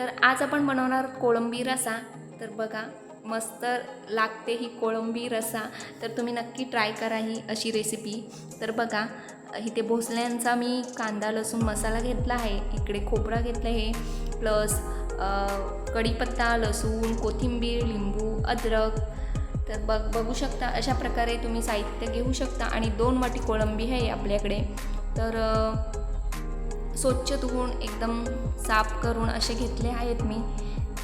तर आज आपण बनवणार कोळंबी रसा. तर बघा मस्त लागते ही कोळंबी रसा. तर तुम्ही नक्की ट्राय करा ही अशी रेसिपी तर बघा इथे भोसल्यांचा मी कांदा लसूण मसाला घेतला आहे. इकडे खोबरा घेतलं आहे. प्लस कढीपत्ता लसूण कोथिंबीर लिंबू अद्रक. तर बघ बघू शकता अशा प्रकारे तुम्ही साहित्य घेऊ शकता. आणि दोन वाटी कोळंबी आहे आपल्याकडे. तर स्वच्छ धुवून एकदम साफ करून असे घेतले आहेत मी.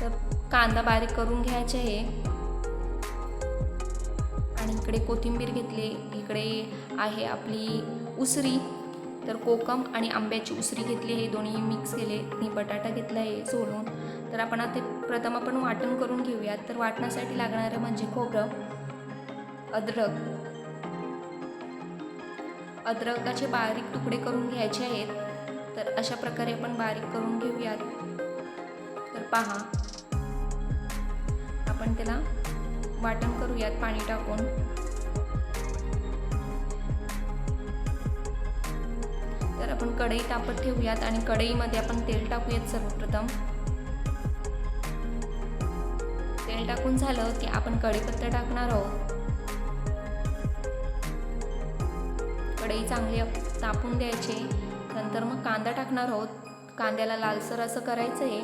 तर कांदा बारीक करून घ्यायचे आहे आणि इकडे कोथिंबीर घेतली. इकडे आहे आपली उसरी. तर कोकम आणि आंब्याची उसरी घेतली. आहे दोन्ही मिक्स केले. आणि बटाटा घेतला आहे सोलून. तर आपण आता प्रथम आपण वाटण करून घेऊयात. तर वाटण्यासाठी लागणारं म्हणजे खोबरं अद्रक. अद्रकाचे बारीक तुकडे करून घ्यायचे आहेत. तर अशा प्रकारे आपण बारीक करून घेऊयात तर पहा. आपण त्याला वाटण करूयात पाणी टाकून. तर आपण कढई तापत ठेवूयात आणि कढईमध्ये आपण तेल टाकूयात सर्वप्रथम. तेल टाकून झालं की आपण कढीपत्ता टाकणार आहोत. कढई चांगली तापून द्यायची. नंतर मग कांदा टाकणार आहोत. कांद्याला लालसर असं करायचं आहे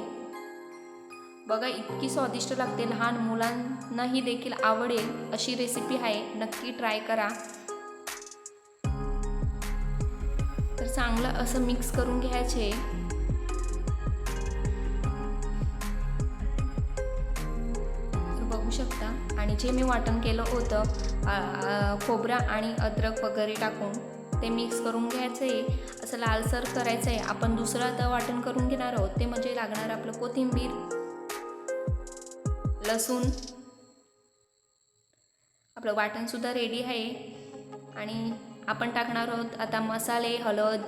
बघा इतकी स्वादिष्ट लागते. लहान मुलांनाही देखील आवडेल अशी रेसिपी आहे. नक्की ट्राय करा. तर चांगलं असं मिक्स करून घ्यायचे. तर बघू शकता. आणि जे मी वाटण केलं होतं खोबरा आणि अद्रक वगैरे टाकून. ते मिक्स करून घ्यायचं आहे असं लालसर करायचं आहे आपण दुसरं आता वाटण करून घेणार आहोत. ते म्हणजे लागणार आपलं कोथिंबीर लसूण. आपलं वाटणसुद्धा रेडी आहे. आणि आपण टाकणार आहोत आता मसाले हळद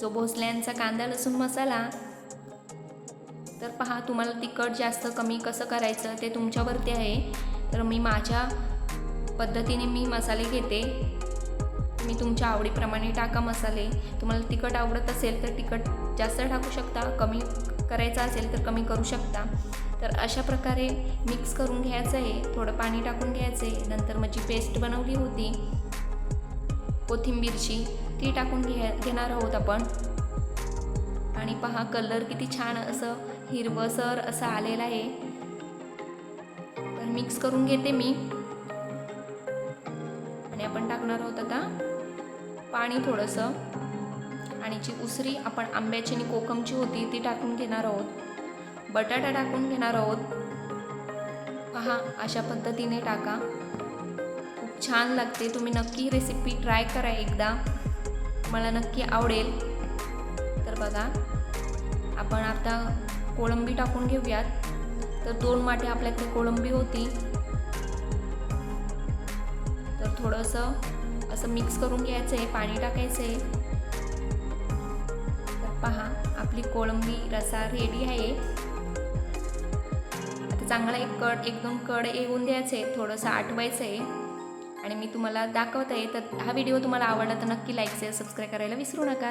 जो भोसल्यांचा कांदा लसूण मसाला. तर पहा तुम्हाला तिखट जास्त कमी कसं करायचं ते तुमच्यावरती आहे. तर मी माझ्या पद्धतीने मी मसाले घेते. मी तुमच्या आवडीप्रमाणे टाका मसाले. तुम्हाला तिखट आवडत असेल तर तिखट जास्त टाकू शकता. कमी करायचं असेल तर कमी करू शकता. तर अशा प्रकारे मिक्स करून घ्यायचं आहे. थोडं पाणी टाकून घ्यायचं आहे. नंतर मग जी पेस्ट बनवली होती कोथिंबीरची ती टाकून घ्या घेणार आहोत आपण. आणि पहा कलर किती छान असं हिरवसर असं आलेलं आहे. तर मिक्स करून घेते मी. आणि आपण टाकणार आहोत आता पाणी थोडंसं. आणि जी उसरी आपण आंब्याची आणि कोकमची होती ती टाकून घेणार आहोत. बटाटा टाकून घेणार आहोत. पहा अशा पद्धतीने टाका. खूप छान लागते. तुम्ही नक्की रेसिपी ट्राय करा एकदा. मला नक्की आवडेल. तर बघा आपण आता कोळंबी टाकून घेऊयात. तर दोन माटे आपल्याकडे कोळंबी होती. तर थोडंसं असं मिक्स करून घ्यायचं आहे पाणी टाकायचं आहे. तर पहा आपली कोळंबी रसा रेडी आहे. आता चांगला एक कड एक दोन कड येऊन द्यायचं आहे थोडंसं आठवायचं आहे. आणि मी तुम्हाला दाखवत आहे तर हा व्हिडिओ तुम्हाला आवडला तर नक्की लाईक शेअर सबस्क्राईब करायला विसरू नका.